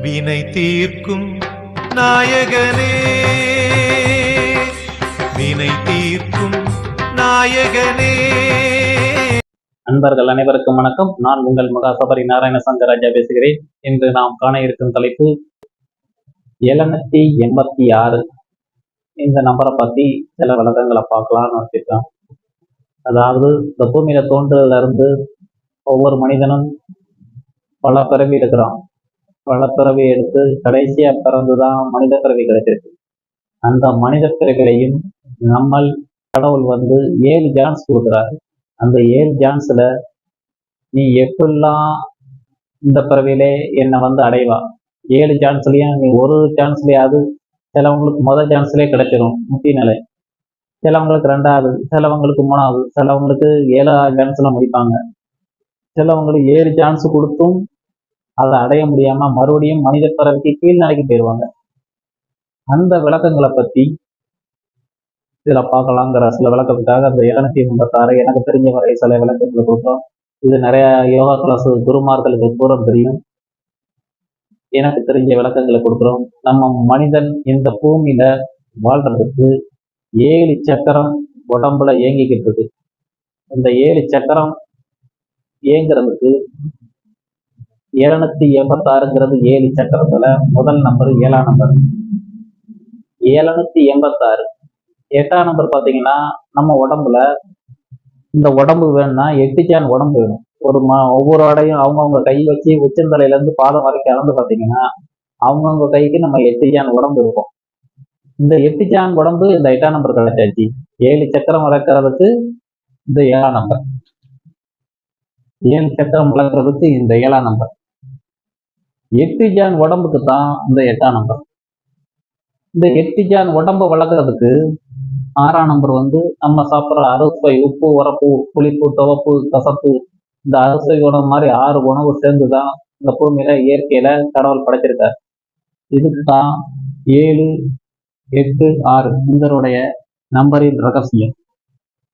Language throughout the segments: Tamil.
வினை தீர்க்கும் நாயகனே. வினை தீர்க்கும் நாயகனே. அன்பர்கள் அனைவருக்கும் வணக்கம். நான் உங்கள் மகாசபரி நாராயணசங்கர் ராஜா பேசுகிறேன். இன்று நாம் காண இருக்கும் தலைப்பு எழுநூத்தி எண்பத்தி ஆறு. இந்த நம்பரை பத்தி சில விளக்கங்களை பார்க்கலாம்னு வச்சிருக்கோம். அதாவது இந்த பூமியில தோன்றதுல இருந்து ஒவ்வொரு மனிதனும் பல பிறவி இருக்கிறான் பல எடுத்து கடைசியா பிறந்துதான் மனித பிறவி கிடைச்சிருக்கு. அந்த மனித பிறவிலையும் நம்மள் கடவுள் வந்து ஏழு ஜான்ஸ் கொடுக்குறாரு. அந்த ஏழு சான்ஸ்ல நீ எப்படிலாம் இந்த பிறவிலே என்னை வந்து அடைவா? ஏழு சான்ஸ்லயும் நீ ஒரு சான்ஸ்லயாவது சிலவங்களுக்கு முதல் சான்ஸ்லயே கிடைச்சிடும் முக்கிய நிலை. சிலவங்களுக்கு ரெண்டாவது சிலவங்களுக்கு மூணாவது சிலவங்களுக்கு ஏழாவது சான்ஸ்ல முடிப்பாங்க. சிலவங்களுக்கு ஏழு சான்ஸ் கொடுத்தும் அதை அடைய முடியாம மறுபடியும் மனித பிறவிக்கு கீழ்நிலைக்கு போயிடுவாங்க. அந்த விளக்கங்களை பத்தி இதுல பார்க்கலாங்கிற சில விளக்கத்துக்காக அந்த இளநத்தி எண்பத்தாறு எனக்கு தெரிஞ்ச வரை சில விளக்கங்களை கொடுத்தோம். இது நிறைய யோகா கிளாஸ் குருமார்களுக்கு பூரா தெரியும். எனக்கு தெரிஞ்ச விளக்கங்களை கொடுக்குறோம். நம்ம மனிதன் இந்த பூமியில வாழ்றதுக்கு ஏழு சக்கரம் உடம்புல இயங்கிக்கிட்டு இருக்கு. இந்த ஏழு சக்கரம் இயங்குறதுக்கு இருநூத்தி எண்பத்தாறுங்கிறது ஏழு சக்கரத்துல முதல் நம்பர் ஏழாம் நம்பர் எழுநூத்தி எண்பத்தாறு. எட்டாம் நம்பர் பாத்தீங்கன்னா நம்ம உடம்புல இந்த உடம்பு வேணும்னா எட்டு சேன் உடம்பு வேணும். ஒரு ம ஒவ்வொரு அடையும் அவங்கவுங்க கை வச்சு உச்சந்தலையில இருந்து பாதம் வரைக்கும் அளந்து பாத்தீங்கன்னா அவங்கவுங்க கைக்கு நம்ம எட்டு சேன் உடம்பு இருக்கும். இந்த எட்டு சேன் உடம்பு இந்த எட்டாம் நம்பர் கிடைச்சாச்சு. ஏழு சக்கரம் வளர்க்கறதுக்கு இந்த ஏழாம் நம்பர் ஏழு சக்கரம் வளர்க்கறதுக்கு இந்த ஏழாம் நம்பர் எட்டு ஜான் உடம்புக்கு தான் இந்த எட்டாம் நம்பர் இந்த எட்டு ஜான் உடம்பை வளர்க்கறதுக்கு ஆறாம் நம்பர் வந்து நம்ம சாப்பிட்ற அறுசுவை உப்பு உரப்பு புளிப்பு துவப்பு கசப்பு இந்த அறுசுவை உணவு மாதிரி ஆறு உணவு சேர்ந்து தான் இந்த பூமியில இயற்கையில கடவுள் படைச்சிருக்கார். இதுக்கு தான் ஏழு எட்டு ஆறு இந்தருடைய நம்பரின் ரகசியம்.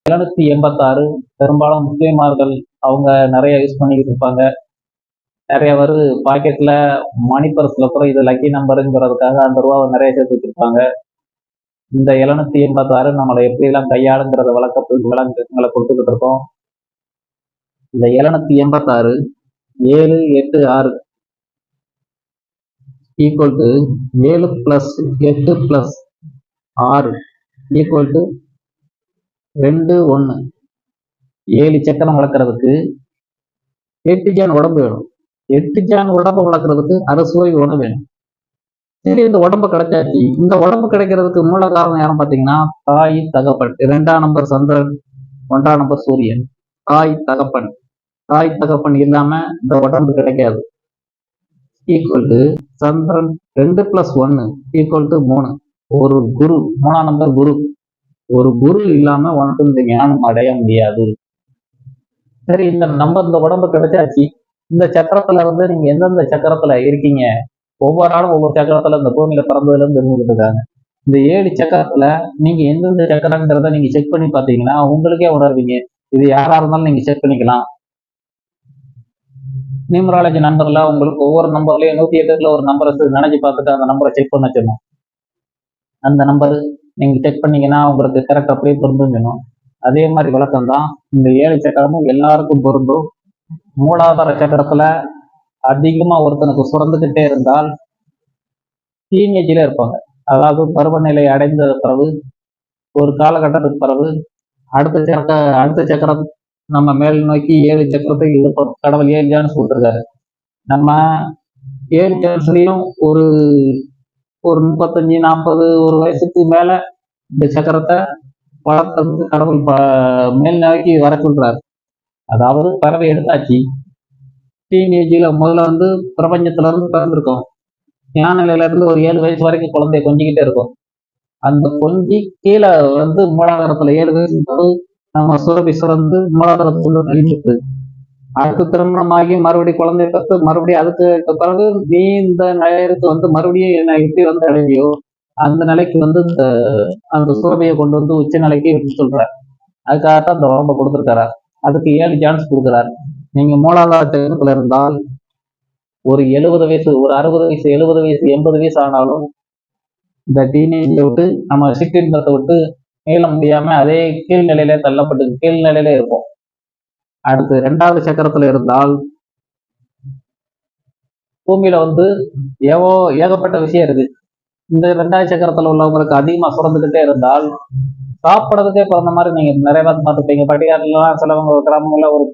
எழுநூத்தி எண்பத்தாறு. பெரும்பாலும் முஸ்லீமார்கள் அவங்க நிறைய யூஸ் பண்ணிக்கிட்டு இருப்பாங்க. நிறைய பேர் பாக்கெட்ல மணி பர்ஸ்ல கூட இது லக்கி நம்பருங்கிறதுக்காக அந்த ரூபாவை நிறைய சேர்த்து வச்சிருப்பாங்க. இந்த எழுநூத்தி எண்பத்தாறு நம்மளை எப்படிலாம் கையாளுங்கிறத வழக்க விளக்கங்களை கொடுத்துக்கிட்டு இருக்கோம். இந்த எழுநூத்தி எண்பத்தாறு ஏழு எட்டு ஆறு ஈக்குவல் டு ஏழு பிளஸ் எட்டு பிளஸ் ஆறு ஈக்குவல் டு ரெண்டு ஒன்று ஏழு சக்கரம் வளர்க்குறதுக்கு எட்டு ஜான் உடம்பு வேணும்? எட்டு ஜான் உடம்பு வளர்க்குறதுக்கு அறுசுவை உணவு வேணும். சரி இந்த உடம்பு கிடைச்சாச்சு. இந்த உடம்பு கிடைக்கிறதுக்கு மூல காரணம் யாரும் பார்த்தீங்கன்னா தாய் தகப்பன். இரண்டாம் நம்பர் சந்திரன் ஒன்றாம் நம்பர் சூரியன். தாய் தகப்பன். தாய் தகப்பன் இல்லாம இந்த உடம்பு கிடைக்காது. ஈக்குவல் டு சந்திரன் ரெண்டு பிளஸ் ஒன்னு ஈக்குவல் டு மூணு. ஒரு குரு மூணாம் நம்பர் குரு. ஒரு குரு இல்லாம உனக்கு இந்த ஞானம் அடைய முடியாது. சரி இந்த நம்ம இந்த உடம்பு கிடைச்சாச்சு. இந்த சக்கரத்துல வந்து நீங்க எந்தெந்த சக்கரத்துல இருக்கீங்க? ஒவ்வொரு நாளும் ஒவ்வொரு சக்கரத்துல இந்த பூமியில பிறந்ததுல இருந்து இருந்துகிட்டு இருக்காங்க. இந்த ஏழு சக்கரத்துல நீங்க எந்தெந்த சக்கரங்கிறத நீங்க செக் பண்ணி பாத்தீங்கன்னா உங்களுக்கே உணர்வீங்க. இது யாரா இருந்தாலும் நீங்க செக் பண்ணிக்கலாம். நியூமராலஜி நம்பர்ல உங்களுக்கு ஒவ்வொரு நம்பர்லயும் நூத்தி எட்டுல ஒரு நம்பர் நினைச்சு பார்த்துட்டு அந்த நம்பரை செக் பண்ண சொன்னோம் அந்த நம்பர் நீங்க செக் பண்ணீங்கன்னா உங்களுக்கு கரெக்ட் அப்படியே பொருந்தும் அதே மாதிரி வழக்கம் தான் இந்த ஏழு சக்கரமும் எல்லாருக்கும் பொருந்தும். மூலாதார சக்கரத்துல அதிகமா ஒருத்தனுக்கு சுரந்துகிட்டே இருந்தால் டீனேஜில இருப்பாங்க. அதாவது பருவநிலை அடைந்த பிறகு ஒரு காலகட்டத்துக்கு பிறகு அடுத்த சக்கர அடுத்த சக்கரம் நம்ம மேல் நோக்கி ஏழு சக்கரத்தை இது கடவுள் ஏழு சான்ஸ் கொடுத்துருக்காரு நம்ம ஏழு சான்ஸ்லயும் ஒரு ஒரு முப்பத்தஞ்சு நாற்பது ஒரு வயசுக்கு மேல இந்த சக்கரத்தை வளர்த்ததுக்கு கடவுள் ப- மேல் நோக்கி வர சொல்றாரு. அதாவது பறவை எடுத்தாச்சு. டீனேஜில் முதல்ல வந்து பிரபஞ்சத்துல இருந்து பிறந்திருக்கோம். ஞானநிலையில இருந்து ஒரு ஏழு வயசு வரைக்கும் குழந்தைய கொஞ்சிக்கிட்டே இருக்கும். அந்த கொஞ்சி கீழே வந்து மூலாதாரத்துல ஏழு வயசு போது நம்ம சுரபி சுரந்து மூலாதாரத்துல கழிஞ்சிட்டு அடுத்து திருமணமாகி மறுபடியும் குழந்தை பெற்று மறுபடியும் அதுக்கு பிறகு நீ இந்த நிலையத்துக்கு வந்து மறுபடியும் என்ன எப்படி வந்து அடைவியோ அந்த நிலைக்கு வந்து இந்த அந்த சுரபியை கொண்டு வந்து உச்ச நிலைக்கு சொல்ற அதுக்காகத்தான் அந்த உடம்ப கொடுத்துருக்காரு அதுக்கு ஏழு சான்ஸ் கொடுக்குறாரு. நீங்க மூலாதார இருந்தால் ஒரு எழுபது வயசு ஒரு அறுபது வயசு எழுபது வயசு எண்பது வயசு ஆனாலும் இந்த டீனேஜை விட்டு நம்ம சிற்றின்பத்தை விட்டு மீள முடியாம அதே கீழ்நிலையில தள்ளப்பட்டு கீழ்நிலையில இருப்போம். அடுத்து ரெண்டாவது சக்கரத்துல இருந்தால் பூமியில வந்து ஏவோ ஏகப்பட்ட விஷயம் இருக்கு. இந்த ரெண்டாவது சக்கரத்துல உள்ளவங்களுக்கு அதிகமா சுரந்துக்கிட்டே இருந்தால் சாப்பிட்றதுக்கே பிறந்த மாதிரி நீங்க நிறைய பேர் பார்த்துருப்பீங்க. பட்டிகாட்டுலாம் சிலவங்க கிராமங்கள்ல ஒரு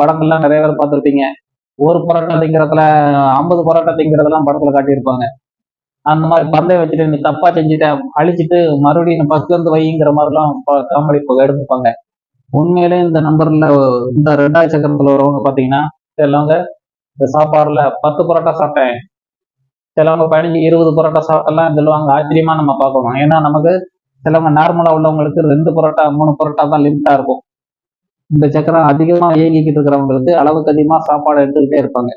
படங்கள்லாம் நிறைய பேர் பார்த்துருப்பீங்க. ஒரு பரோட்டா திங்கிறதுல ஐம்பது பரோட்டா திங்கிறதெல்லாம் படத்துல காட்டியிருப்பாங்க. அந்த மாதிரி பந்தயம் வச்சுட்டு நீ தப்பா செஞ்சுட்டேன் அழிச்சிட்டு மறுபடியும் ஃபர்ஸ்ட்ல இருந்து வைங்கிற மாதிரிலாம் காமெடி எடுத்துப்பாங்க உண்மையிலே இந்த நம்பர்ல இந்த ரெண்டாவது சக்கரத்துல வரவங்க பாத்தீங்கன்னா சிலவங்க இந்த சாப்பாடுல பத்து பரோட்டா சாப்பிட்டேன். சிலவங்க பதினஞ்சு இருபது பரோட்டா சாப்பிட்டெல்லாம் சொல்லுவாங்க. ஆச்சரியமா நம்ம பார்க்கணும். ஏன்னா நமக்கு சிலவங்க நார்மலா உள்ளவங்களுக்கு ரெண்டு பரோட்டா மூணு பரோட்டா தான் லிமிட்டா இருக்கும். இந்த சக்கரம் அதிகமா இயங்கிக்கிட்டு இருக்கிறவங்களுக்கு அளவுக்கு அதிகமா சாப்பாடு எடுத்துக்கிட்டே இருப்பாங்க.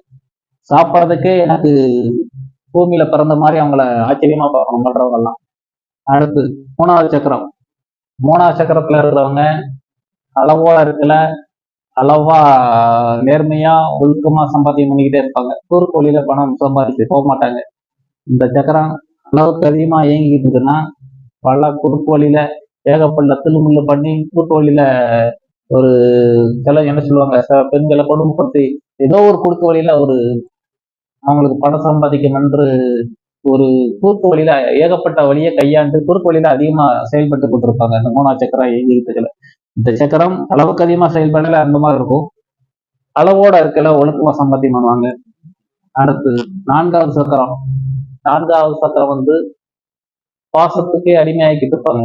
சாப்பிட்றதுக்கே எனக்கு பூமியில பிறந்த மாதிரி அவங்கள ஆச்சரியமா பார்க்கணும் பண்றவங்க எல்லாம் அடுத்து மூணாவது சக்கரம். மூணாவது சக்கரத்துல இருக்கிறவங்க அளவோட இருக்கல அளவா நேர்மையா ஒழுக்கமா சம்பாத்தியம் பண்ணிக்கிட்டே இருப்பாங்க. கூறு வழியில பணம் சம்பாதிச்சு போக மாட்டாங்க. இந்த சக்கரம் அளவுக்கு அதிகமா இயங்கிக்கிட்டு இருக்குன்னா பல குறுக்கோழியில ஏகப்பட்ட தில்லுமுள்ளு பண்ணி குறுக்கோழியில ஒரு சில என்ன சொல்லுவாங்க சில பெண்களை கொடுமைப்படுத்தி ஏதோ ஒரு குறுக்கு வழியில ஒரு அவங்களுக்கு பணம் சம்பாதிக்கும் என்று ஒரு குறுக்கு வழியில ஏகப்பட்ட வழியை கையாண்டு குறுக்கு வழியில அதிகமா செயல்பட்டு கொண்டிருப்பாங்க. இந்த மூணா சக்கரம் இயங்கிக்கிட்டு இந்த சக்கரம் அளவுக்கு அதிகமா செயல்படல அந்த மாதிரி இருக்கும். அளவோட இருக்கல ஒழுக்கமா சம்பாத்தியம் பண்ணுவாங்க. அடுத்து நான்காவது சக்கரம். நான்காவது சக்கரம் வந்து பாசத்துக்கே அடிமையாக்கிட்டு இருப்பாங்க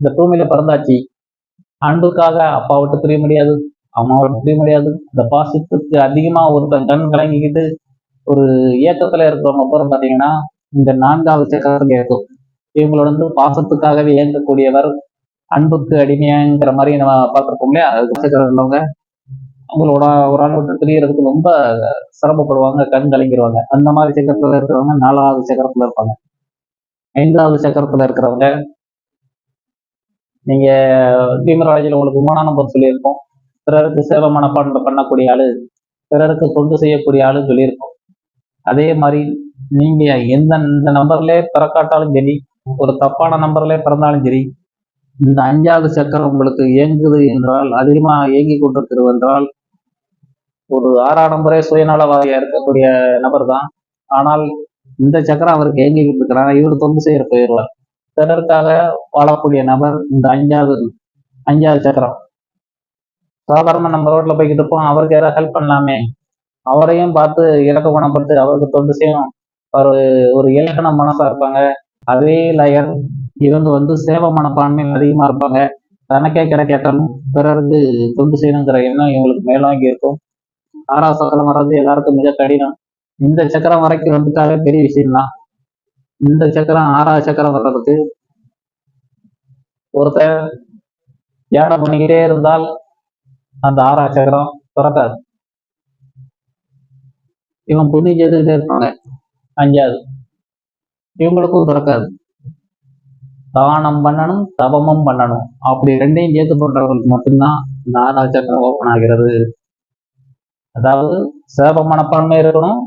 இந்த பூமியில பிறந்தாச்சு. அன்புக்காக அப்பா விட்டு பிரிய முடியாது அம்மா விட்டு பிரிய முடியாது. இந்த பாசத்துக்கு அதிகமா ஒருத்தன் கண் கலங்கிக்கிட்டு ஒரு ஏக்கத்துல இருக்கிறவங்க அப்புறம் பாத்தீங்கன்னா இந்த நான்காவது சக்கரத்துக்கு ஏற்கும் இவங்களோட வந்து பாசத்துக்காகவே இயங்கக்கூடியவர் அன்புக்கு அடிமையாங்கிற மாதிரி நம்ம பார்த்துருப்போம் இல்லையா? அது சக்கரம் அவங்களோட ஒரு ஆள் தெரியறதுக்கு ரொம்ப சிரமப்படுவாங்க கண் கலங்கிடுவாங்க அந்த மாதிரி சக்கரத்துல இருக்கிறவங்க நாலாவது சக்கரத்துல இருப்பாங்க. ஐந்தாவது சக்கரத்துல இருக்கிறவங்க நீங்க நியூமராலஜியில் உங்களுக்கு விமான நம்பர் சொல்லியிருக்கோம் பிறருக்கு சேவை மனப்பான்மை பண்ணக்கூடிய ஆளு பிறருக்கு தொண்டு செய்யக்கூடிய ஆளு சொல்லியிருக்கோம் அதே மாதிரி நீங்க எந்த இந்த நம்பர்ல பிறக்காட்டாலும் சரி ஒரு தப்பான நம்பர்ல பிறந்தாலும் சரி இந்த அஞ்சாவது சக்கரம் உங்களுக்கு இயங்குது என்றால் அதிகமா இயங்கி கொண்டிருக்கிறது என்றால் ஒரு ஆறாம் சுயநலவாக இருக்கக்கூடிய நபர் தான் ஆனால் இந்த சக்கரம் அவருக்கு இயங்கி இருக்கிறாங்க இவர் தொண்டு செய்யற போயிடுவார். பிறருக்காக வாழக்கூடிய நபர் இந்த அஞ்சாவது அஞ்சாவது சக்கரம். சாதாரண நம்ம ரோட்ல போய்கிட்டு இருப்போம். அவருக்கு யாராவது ஹெல்ப் பண்ணலாமே? அவரையும் பார்த்து இலக்க குணப்படுத்தி அவருக்கு தொண்டு செய்யும் ஒரு ஒரு இலக்கண மனசா இருப்பாங்க. அதே லயர் இவங்க வந்து சேவை மனப்பான்மை அதிகமா இருப்பாங்க. தனக்கே கேட்கணும் பிறருக்கு தொண்டு செய்யணுங்கிற எண்ணம் இவங்களுக்கு மேலோங்கி இருக்கும். ஆறாவது சக்கரம் வர்றது எல்லாருக்கும் மிக கடினம். இந்த சக்கரம் வரைக்கும் வந்துட்டாலே பெரிய விஷயம் தான் இந்த சக்கரம் ஆறாவது சக்கரம் வர்றதுக்கு ஒருத்தர் யானை பண்ணிக்கிட்டே இருந்தால் அந்த ஆறாவது சக்கரம் பிறக்காது இவன் புண்ணியம் செய்துக்கிட்டே இருப்பாங்க. அஞ்சாவது. இவங்களுக்கும் பிறக்காது தானம் பண்ணணும் தபமும் பண்ணணும். அப்படி ரெண்டையும் சேர்த்து பண்றவங்களுக்கு மட்டும்தான் இந்த ஆறாவது சக்கரம் ஓப்பன் ஆகிறது. அதாவது சேப மனப்பான்மை இருக்கணும்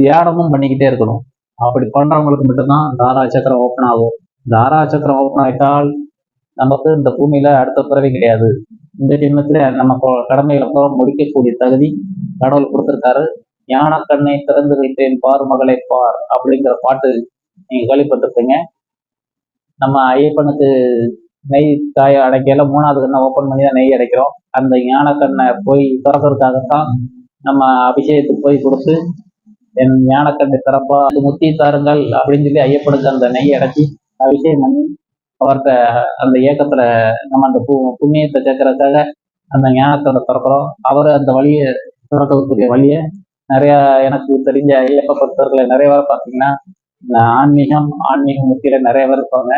தியானமும் பண்ணிக்கிட்டே இருக்கணும். அப்படி பண்றவங்களுக்கு மட்டும்தான் இந்த ஆறாவது சக்கரம் ஓப்பன் ஆகும். இந்த ஆறாவது சக்கரம் ஓப்பன் ஆயிட்டால் நமக்கு இந்த பூமியில அடுத்த பிறவி கிடையாது. இந்த ஜென்மத்துல நம்ம கடமைகளை பூரா முடிக்கக்கூடிய தகுதி கடவுள் கொடுத்திருக்காரு. ஞான கண்ணை திறந்து வைத்தேன் பார் மகளை பார் அப்படிங்கிற பாட்டு நீங்க கேள்விப்பட்டிருப்பீங்க. நம்ம ஐயப்பனுக்கு நெய் காய அடைக்கையில மூணாவது கண்ணை ஓப்பன் பண்ணி தான் நெய் அடைக்கிறோம். அந்த ஞான கண்ணை போய் திறக்கிறதுக்காகத்தான் நம்ம அபிஷேகத்துக்கு போய் கொடுத்து என் ஞானக்கண்ணை திறப்பா அது முத்தி தாருங்கள் அப்படின்னு சொல்லி ஐயப்பனுக்கு அந்த நெய் அடைச்சி அபிஷேகம் பண்ணி அவர்கிட்ட அந்த இயக்கத்துல நம்ம அந்த பு புண்ணியத்தை சேர்க்கறதுக்காக அந்த ஞானத்தோட திறக்கிறோம். அவர் அந்த வழியை திறக்கிறதுக்குரிய வழியை நிறைய எனக்கு தெரிஞ்ச ஐயப்ப பக்தர்களை நிறைய வர பார்த்தீங்கன்னா ஆன்மீகம் ஆன்மீகம் முத்தியில நிறைய பேர் இருப்பாங்க.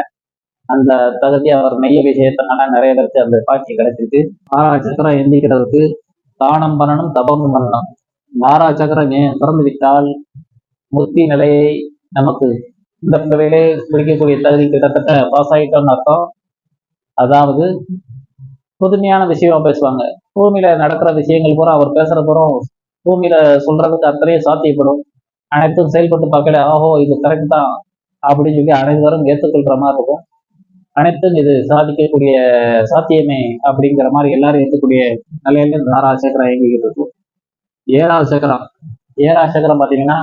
அந்த தகுதி அவர் மெய்ய அபிஷேகத்தினால நிறைய பேருக்கு அந்த காட்சி கிடைச்சிருக்கு. ஆறாவது சக்கரம் எந்திக்கிறதுக்கு தானம் பண்ணணும் தபமும் பண்ணணும். ஆறாவது சக்கரம் திறந்து விட்டால் முக்தி நிலையை நமக்கு இந்த பிறவிலே குடிக்கக்கூடிய தகுதி கிட்டத்தட்ட பாஸ் ஆகிட்டோம்னு அர்த்தம். அதாவது புதுமையான விஷயமா பேசுவாங்க. பூமியில நடக்கிற விஷயங்கள் பூரா அவர் பேசுற பூரா பூமியில சொல்றதுக்கு அத்தனையும் சாத்தியப்படும். அனைத்தும் செயல்பட்டு பார்க்கல. ஆஹோ இது கரெக்ட் தான் அப்படின்னு சொல்லி அனைவரும் ஏற்றுக்கொள்ற மாதிரி இருக்கும். அனைத்தும் இது சாதிக்கக்கூடிய சாத்தியமே அப்படிங்கிற மாதிரி எல்லாரும் ஏற்றுக்கூடிய நிலையில இந்த ஆறாவது சக்கரம் இயங்கிக்கிட்டு இருக்கும். ஏழாவது சேகரம் ஏழாவது சேகரம் பார்த்தீங்கன்னா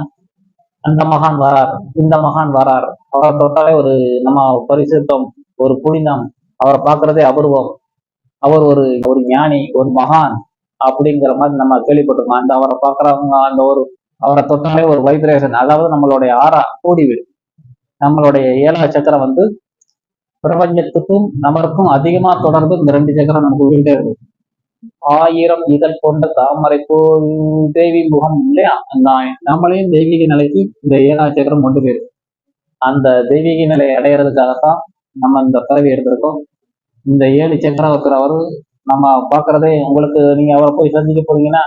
அந்த மகான் வரார் இந்த மகான் வரார். அவரை தொட்டாலே ஒரு நம்ம பரிசுத்தம் ஒரு புனிதம் அவரை பார்க்கறதே அபூர்வம். அவர் ஒரு ஒரு ஞானி ஒரு மகான் அப்படிங்கிற மாதிரி நம்ம கேள்விப்பட்டிருக்கோம். அந்த அவரை பார்க்கறவங்க அந்த ஒரு அவரை தொட்டாலே ஒரு வைப்ரேஷன் அதாவது நம்மளுடைய ஆறா கூடிவிடும். நம்மளுடைய ஏழாவது சக்கரம் வந்து பிரபஞ்சத்துக்கும் நமக்கும் அதிகமா தொடர்பு இந்த ரெண்டு சக்கரம் நமக்கு உயிரிட்டே இருக்கும். ஆயிரம் இதழ் கொண்ட தாமரை போல் தேவி முகம் இல்லையா நம்மளையும் தெய்வீக நிலைக்கு இந்த ஏழாவது சக்கரம் கொண்டு போயிடும் அந்த தெய்வீக நிலையை அடையிறதுக்காகத்தான் நம்ம இந்த பதவி எடுத்திருக்கோம். இந்த ஏழு சக்கரம் இருக்கிறவர் நம்ம பார்க்கறதே உங்களுக்கு நீங்க அவரை போய் சந்திக்க போறீங்கன்னா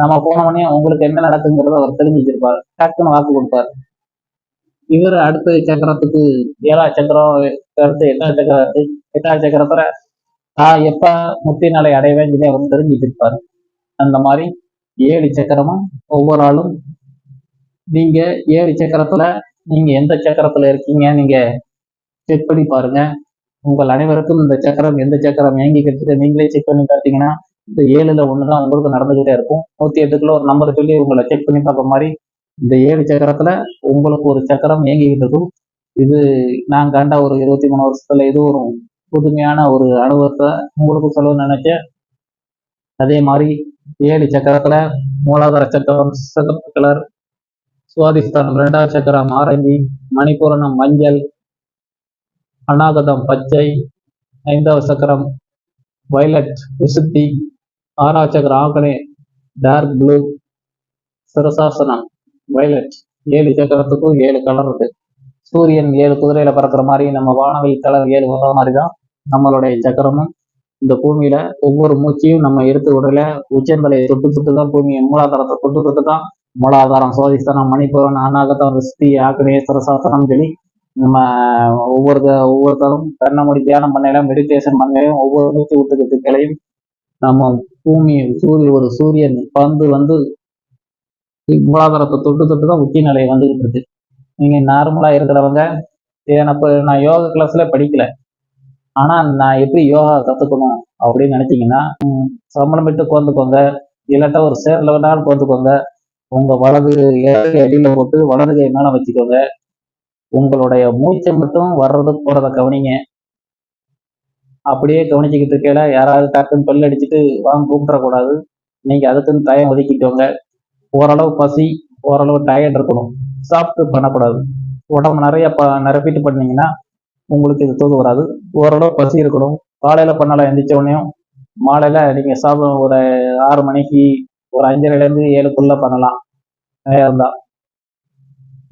நம்ம போன உடனே உங்களுக்கு என்ன நடக்குங்கிறத அவர் தெரிஞ்சு டக்குன்னு வாக்கு கொடுப்பார். இவர் அடுத்த சக்கரத்துக்கு ஏழாவது சக்கரம் அடுத்து எட்டாவது சக்கரம் எட்டாம் எட்டாவது சக்கரத்துல நான் எப்ப முத்தி நிலை அடைவேன்னு சொல்லி அவர் தெரிஞ்சு அந்த மாதிரி ஏழு சக்கரமும் ஒவ்வொரு ஆளும் நீங்க ஏழு சக்கரத்துல நீங்க எந்த சக்கரத்துல இருக்கீங்க நீங்க செக் பண்ணி பாருங்க. உங்கள் அனைவருக்கும் இந்த சக்கரம் எந்த சக்கரம் இயங்கிக்கிட்டு இருக்கு நீங்களே செக் பண்ணி பார்த்தீங்கன்னா இந்த ஏழுல ஒண்ணுதான் உங்களுக்கு நடந்துகிட்டே இருக்கும். நூத்தி எட்டுக்குள்ள ஒரு நம்பர் சொல்லி உங்களை செக் பண்ணி பார்க்குற மாதிரி இந்த ஏழு சக்கரத்துல உங்களுக்கு ஒரு சக்கரம் இயங்கிக்கிட்டு இருக்கும் இது நான் கண்ட ஒரு இருபத்தி மூணு வருஷத்துல இது ஒரு புதுமையான ஒரு அனுபவத்தை உங்களுக்கு சொல்ல நினைச்ச அதே மாதிரி ஏழு சக்கரத்துல மூலாதார சக்கரம் சிகப்பு கலர் சுவாதிஸ்தானம் ரெண்டாவது சக்கரம் ஆரஞ்சு மணிபூரணம் மஞ்சள் அநாகதம் பச்சை ஐந்தாவது சக்கரம் வயலட் விசுத்தி ஆறாவது சக்கரம் ஆகனே டார்க் ப்ளூ சிரசாசனம் வயலட் ஏழு சக்கரத்துக்கும் ஏழு கலர் இருக்கு சூரியன் ஏழு குதிரையில பறக்கிற மாதிரி நம்ம வானவில் கலர் ஏழு வர்ற மாதிரி தான் நம்மளுடைய சக்கரமும் இந்த பூமியில ஒவ்வொரு மூச்சையும் நம்ம எடுத்து விடல உச்சந்தலையை தொட்டு தொட்டு தான் பூமியை மூலாதாரத்தை தொட்டு தொட்டு தான் மூலாதாரம் சோதிஸ்தானம் மணிப்பூரன் அநாகதம் ரிஸ்தி ஆக்னே சிரசாசனம் சொல்லி நம்ம ஒவ்வொரு ஒவ்வொருத்தரும் கண்ணை மூடி தியானம் பண்ணையில மெடிடேஷன் பண்ணையிலும் ஒவ்வொரு மூச்சு விட்டுக்கிறதுக்களையும் நம்ம பூமி சூரிய ஒரு சூரியன் பந்து வந்து மூலாதாரத்தை தொட்டு தொட்டு தான் உச்சி நிலை வந்துகிட்டு இருக்கு. நீங்க நார்மலா இருக்கிறவங்க எனக்கு நான் யோகா கிளாஸ்ல படிக்கல. ஆனா நான் எப்படி யோகா கத்துக்கணும் அப்படின்னு நினைச்சீங்கன்னா சம்பளம் விட்டு உட்காந்துக்கோங்க இல்லாட்டா ஒரு சேர்ல வேணாலும் உட்காந்துக்கோங்க உங்க வலது இடது அடியில போட்டு வலது கை மேல வச்சுக்கோங்க. உங்களுடைய மூச்சை மட்டும் வர்றது போறத கவனிங்க. அப்படியே கவனிச்சுக்கிட்டு இருக்கையில யாராவது டக்குன்னு பல்லு அடிச்சுட்டு வாங்க கூப்பிடக்கூடாது. நீங்க அதுக்குன்னு டயம் ஒதுக்கிக்கோங்க ஓரளவு பசி ஓரளவு டயர்ட் இருக்கணும். சாப்பிட்டு பண்ணக்கூடாது. உடம்பு நிறைய ப நிரப்பிட்டு பண்ணீங்கன்னா உங்களுக்கு இது தூக்கம் வராது. ஓரளவு பசி இருக்கணும். காலையில பண்ணலாம் எந்திரிச்ச உடனேயும் மாலையில நீங்க சாப்பிட ஒரு ஆறு மணிக்கு ஒரு அஞ்சரைல இருந்து ஏழுக்குள்ள பண்ணலாம். நேரம் இருந்தா.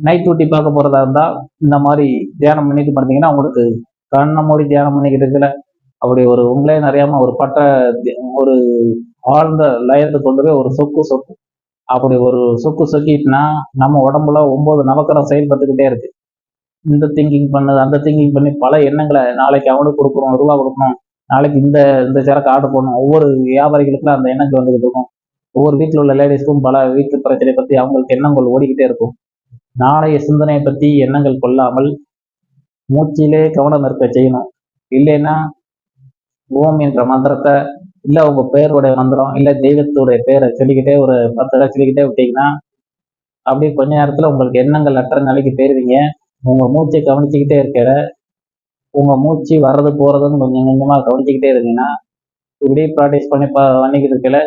நைட் டியூட்டி பார்க்க போறதா இருந்தா இந்த மாதிரி தியானம் பண்ணிட்டு பண்ணீங்கன்னா உங்களுக்கு கண்ணை மூடி தியானம் பண்ணிக்கிட்டு இருக்கல அப்படி ஒரு உங்களே நிறையாம ஒரு பட்ட ஒரு ஆழ்ந்த லயத்தை கொண்டு போய் ஒரு சொக்கு சொக்கு. அப்படி ஒரு சொக்கு சொக்கிட்டுனா நம்ம உடம்புல ஒன்பது நவக்கரம் செயல்பட்டுக்கிட்டே இருக்கு. இந்த திங்கிங் பண்ணுது அந்த திங்கிங் பண்ணி பல எண்ணங்களை நாளைக்கு அவனுக்கு கொடுக்கணும் ரூபா கொடுக்கணும். நாளைக்கு இந்த இந்த சரக்கு ஆர்டர் பண்ணணும் ஒவ்வொரு வியாபாரிகளுக்கும் அந்த எண்ணங்கள் வந்துகிட்டு இருக்கும். ஒவ்வொரு வீட்டில் உள்ள லேடிஸ்க்கும் பல வீட்டு பிரச்சனை பற்றி அவங்களுக்கு எண்ணங்கள் ஓடிக்கிட்டே இருக்கும். நாளைய சிந்தனையை பற்றி எண்ணங்கள் கொள்ளாமல் மூச்சிலே கவனம் இருக்க செய்யணும். இல்லைன்னா ஓம் என்ற மந்திரத்தை இல்லை உங்க பேருடைய மந்திரம் இல்லை தெய்வத்துடைய பேரை சொல்லிக்கிட்டே ஒரு பத்து தடவை சொல்லிக்கிட்டே விட்டீங்கன்னா அப்படியே கொஞ்ச நேரத்துல உங்களுக்கு எண்ணங்கள் அற்ற நிலைக்கு போயிருவீங்க. உங்க மூச்சை கவனிச்சுக்கிட்டே இருக்கிற உங்க மூச்சு வர்றது போறதுன்னு கொஞ்சம் கொஞ்சமா கவனிச்சுக்கிட்டே இருந்தீங்கன்னா இப்படியே ப்ராக்டிஸ் பண்ணி ப- பண்ணிக்கிட்டு இருக்கல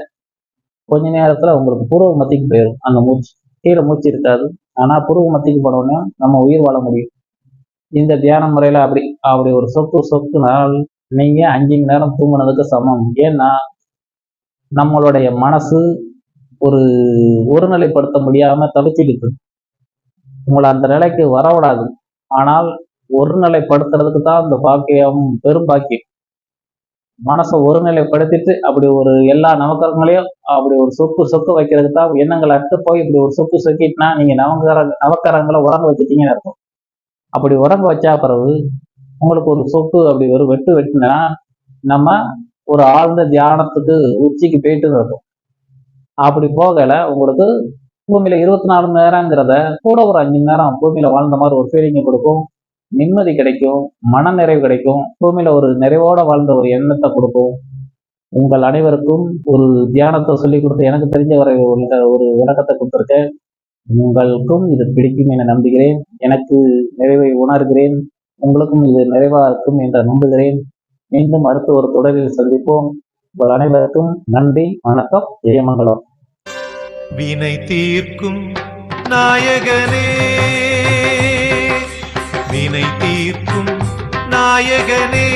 கொஞ்ச நேரத்துல உங்களுக்கு பூர்வ மத்திக்கு போயிடும் அந்த மூச்சு. கீழே மூச்சு இருக்காது. ஆனா பூர்வ மத்திக்கு போனோடனே நம்ம உயிர் வாழ முடியும். இந்த தியான முறையில அப்படி அப்படி ஒரு சொத்து சொத்து நாள் நீங்க அஞ்சு மணி நேரம் தூங்குனதுக்கு சமம். ஏன்னா நம்மளுடைய மனசு ஒரு ஒருநிலைப்படுத்த முடியாம தவிச்சிட்டு இருக்கு உங்களை அந்த நிலைக்கு வரவிடாது. ஆனால் ஒருநிலைப்படுத்துறதுக்கு தான் அந்த பாக்கியம் பெரும் பாக்கியம். மனசை ஒருநிலைப்படுத்திட்டு அப்படி ஒரு எல்லா நவக்கரங்களையும் அப்படி ஒரு சொக்கு சொக்கு வைக்கிறதுக்கு தான் எண்ணங்களை அட்டு போய் இப்படி ஒரு சொக்கு சொக்கிட்டுனா நீங்க நவக்கர நவக்கரங்களை உறங்க வச்சுட்டீங்கன்னு இருக்கும் அப்படி உறங்க வச்சா பிறகு உங்களுக்கு ஒரு சொக்கு அப்படி ஒரு வெட்டு வெட்டினா நம்ம ஒரு ஆழ்ந்த தியானத்துக்கு உச்சிக்கு போயிட்டு இருக்கும் அப்படி போகல உங்களுக்கு பூமியில இருபத்தி நாலு மணி நேரங்கிறத கூட ஒரு அஞ்சு மணி நேரம் பூமியில வாழ்ந்த மாதிரி ஒரு ஃபீலிங்கை கொடுக்கும். நிம்மதி கிடைக்கும் மன நிறைவு கிடைக்கும். பூமியில ஒரு நிறைவோட வாழ்ந்த ஒரு எண்ணத்தை கொடுக்கும். உங்கள் அனைவருக்கும் ஒரு தியானத்தை சொல்லி கொடுத்து எனக்கு தெரிஞ்ச வரை ஒரு- ஒரு விளக்கத்தை கொடுத்துருக்கேன். உங்களுக்கும் இது பிடிக்கும் என நம்புகிறேன். எனக்கு நிறைவை உணர்கிறேன். உங்களுக்கும் இது நிறைவாக இருக்கும் என்று நம்புகிறேன் மீண்டும் அடுத்த ஒரு தொடரில் சந்திப்போம். உங்கள் அனைவருக்கும் நன்றி வணக்கம் ஜெயமங்கலம் வினை தீர்க்கும் நாயகனே வினை தீர்க்கும் நாயகனே.